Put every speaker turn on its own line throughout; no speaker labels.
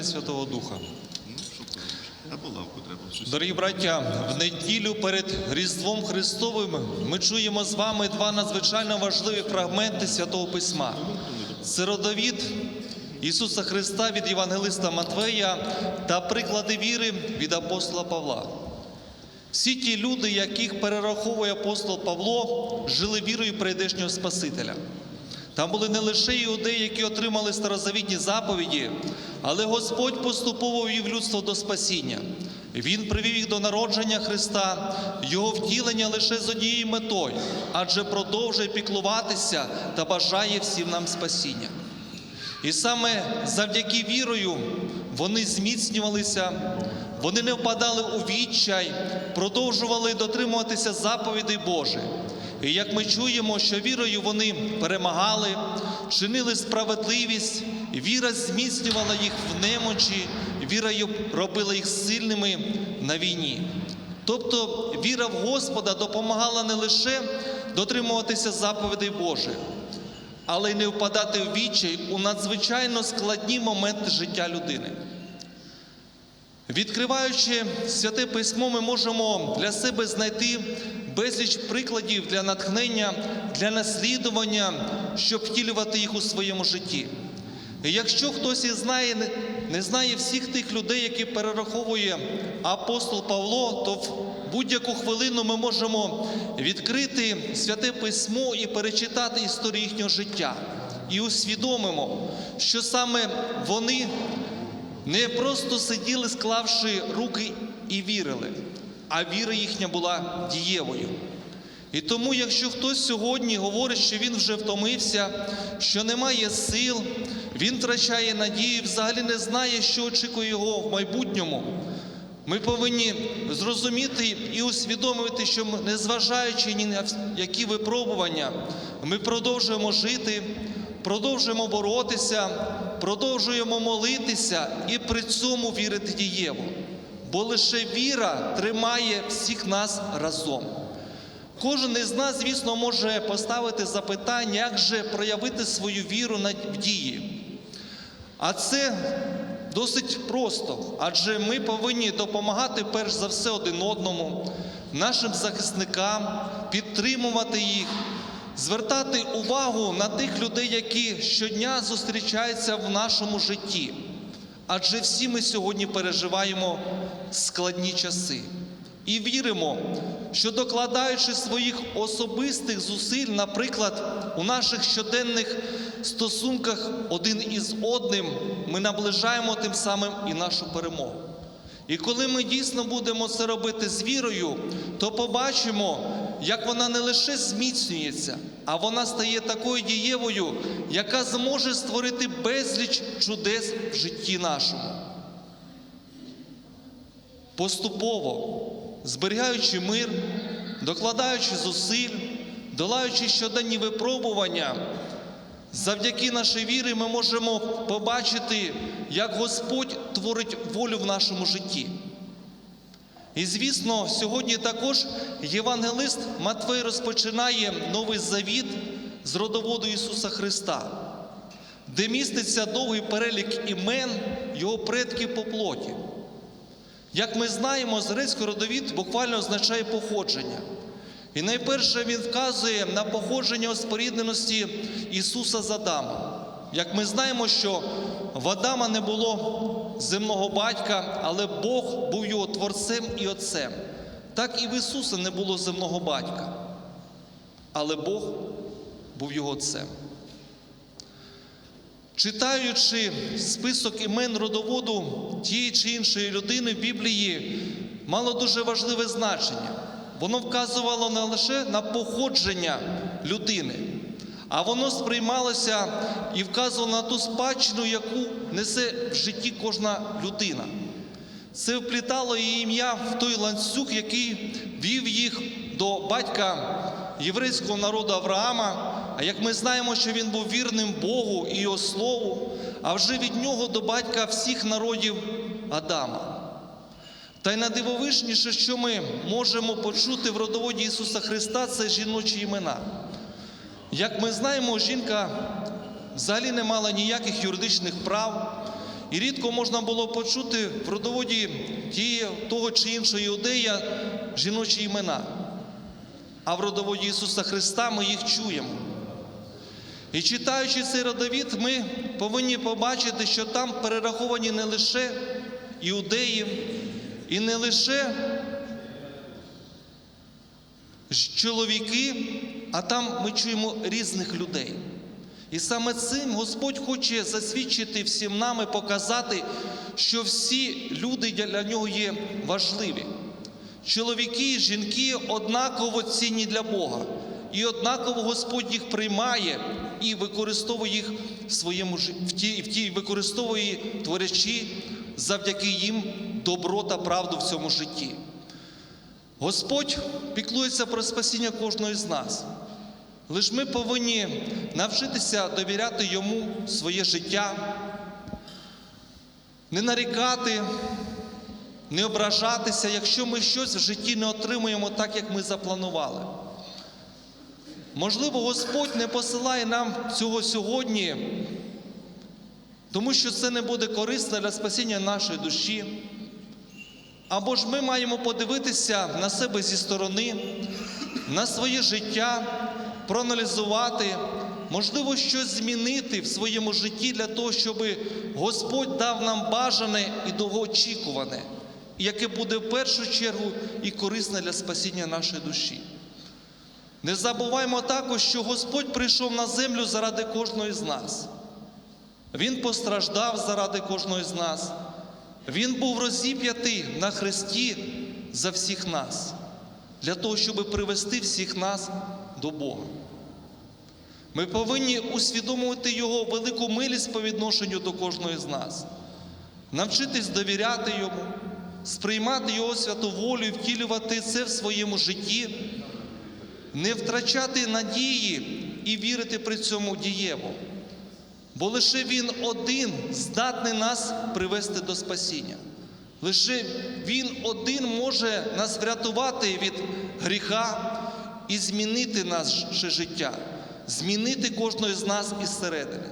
і Святого Духа.
Ну.
Дорогі браття, в неділю перед Різдвом Христовим ми чуємо з вами два надзвичайно важливі фрагменти Святого Письма. Це родовід Ісуса Христа від Євангелиста Матвея та приклади віри від апостола Павла. Всі ті люди, яких перераховує апостол Павло, жили вірою прийдешнього Спасителя. Там були не лише іудеї, які отримали старозавітні заповіді, але Господь поступово вів людство до спасіння. Він привів їх до народження Христа, Його втілення лише з однією метою, адже продовжує піклуватися та бажає всім нам спасіння. І саме завдяки вірою вони зміцнювалися, вони не впадали у відчай, продовжували дотримуватися заповідей Божих. І як ми чуємо, що вірою вони перемагали, чинили справедливість, віра зміцнювала їх в немочі, вірою робила їх сильними на війні. Тобто віра в Господа допомагала не лише дотримуватися заповідей Божих, але й не впадати в відчай у надзвичайно складні моменти життя людини. Відкриваючи святе письмо, ми можемо для себе знайти безліч прикладів для натхнення, для наслідування, щоб втілювати їх у своєму житті. І якщо хтось із знає, не знає всіх тих людей, які перераховує апостол Павло, то в будь-яку хвилину ми можемо відкрити святе письмо і перечитати історію їхнього життя. І усвідомимо, що саме вони не просто сиділи, склавши руки і вірили, а віра їхня була дієвою. І тому, якщо хтось сьогодні говорить, що він вже втомився, що немає сил, він втрачає надію, взагалі не знає, що очікує його в майбутньому. Ми повинні зрозуміти і усвідомити, що незважаючи ні на які випробування, ми продовжуємо жити, продовжуємо боротися, продовжуємо молитися і при цьому вірити дієво. Бо лише віра тримає всіх нас разом. Кожен із нас, звісно, може поставити запитання, як же проявити свою віру в дії. А це досить просто, адже ми повинні допомагати перш за все один одному, нашим захисникам, підтримувати їх, звертати увагу на тих людей, які щодня зустрічаються в нашому житті. Адже всі ми сьогодні переживаємо складні часи. І віримо, що докладаючи своїх особистих зусиль, наприклад, у наших щоденних стосунках один із одним, ми наближаємо тим самим і нашу перемогу. І коли ми дійсно будемо це робити з вірою, то побачимо, як вона не лише зміцнюється, а вона стає такою дієвою, яка зможе створити безліч чудес в житті нашому поступово, зберігаючи мир, докладаючи зусиль, долаючи щоденні випробування, завдяки нашій вірі ми можемо побачити, як Господь творить волю в нашому житті. І звісно, сьогодні також євангелист Матвей розпочинає новий завіт з родоводу Ісуса Христа, де міститься довгий перелік імен Його предків по плоті. Як ми знаємо, з родовід буквально означає походження. І найперше він вказує на походження спорідненості Ісуса з Адамом. Як ми знаємо, що в Адама не було земного батька, але Бог був його творцем і отцем. Так і в Ісуса не було земного батька, але Бог був його отцем. Читаючи список імен родоводу тієї чи іншої людини в Біблії, мало дуже важливе значення. Воно вказувало не лише на походження людини, а воно сприймалося і вказувало на ту спадщину, яку несе в житті кожна людина. Це вплітало її ім'я в той ланцюг, який вів їх до батька єврейського народу Авраама. А як ми знаємо, що він був вірним Богу і його слову, а вже від нього до батька всіх народів Адама. Та й найдивовижніше, що ми можемо почути в родоводі Ісуса Христа, це жіночі імена. Як ми знаємо, жінка взагалі не мала ніяких юридичних прав, І рідко можна було почути в родоводі тієї, того чи іншого іудея жіночі імена. А в родоводі Ісуса Христа ми їх чуємо. І читаючи цей родовід, ми повинні побачити, що там перераховані не лише іудеї, і не лише чоловіки, а там ми чуємо різних людей. І саме цим Господь хоче засвідчити всім нам і показати, що всі люди для нього є важливі. Чоловіки і жінки однаково цінні для Бога. І однаково Господь їх приймає і використовує їх в своєму житті, в тій, використовує їх, творячи завдяки їм добро та правду в цьому житті. Господь піклується про спасіння кожного з нас. Лиш ми повинні навчитися довіряти йому своє життя, не нарікати, не ображатися, якщо ми щось в житті не отримуємо так, як ми запланували. Можливо, Господь не посилає нам цього сьогодні, тому що це не буде корисно для спасіння нашої душі. Або ж ми маємо подивитися на себе зі сторони, на своє життя, проаналізувати, можливо, щось змінити в своєму житті для того, щоб Господь дав нам бажане і довгоочікуване, яке буде в першу чергу і корисне для спасіння нашої душі. Не забуваймо також, що Господь прийшов на землю заради кожної з нас. Він постраждав заради кожної з нас. Він був розіп'ятий на хресті за всіх нас, для того, щоб привести всіх нас до Бога. Ми повинні усвідомувати Його велику милість по відношенню до кожної з нас, навчитись довіряти Йому, сприймати Його святу волю і втілювати це в своєму житті, не втрачати надії і вірити при цьому дієво. Бо лише Він один здатний нас привести до спасіння. Лише Він один може нас врятувати від гріха і змінити наше життя, змінити кожного з нас із середини.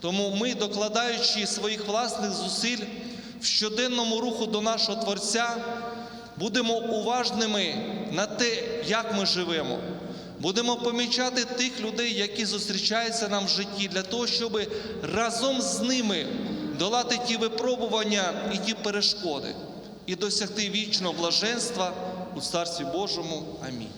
Тому ми, докладаючи своїх власних зусиль в щоденному руху до нашого Творця, будемо уважними на те, як ми живемо. Будемо помічати тих людей, які зустрічаються нам в житті, для того, щоб разом з ними долати ті випробування і ті перешкоди, і досягти вічного блаженства у Царстві Божому. Амінь.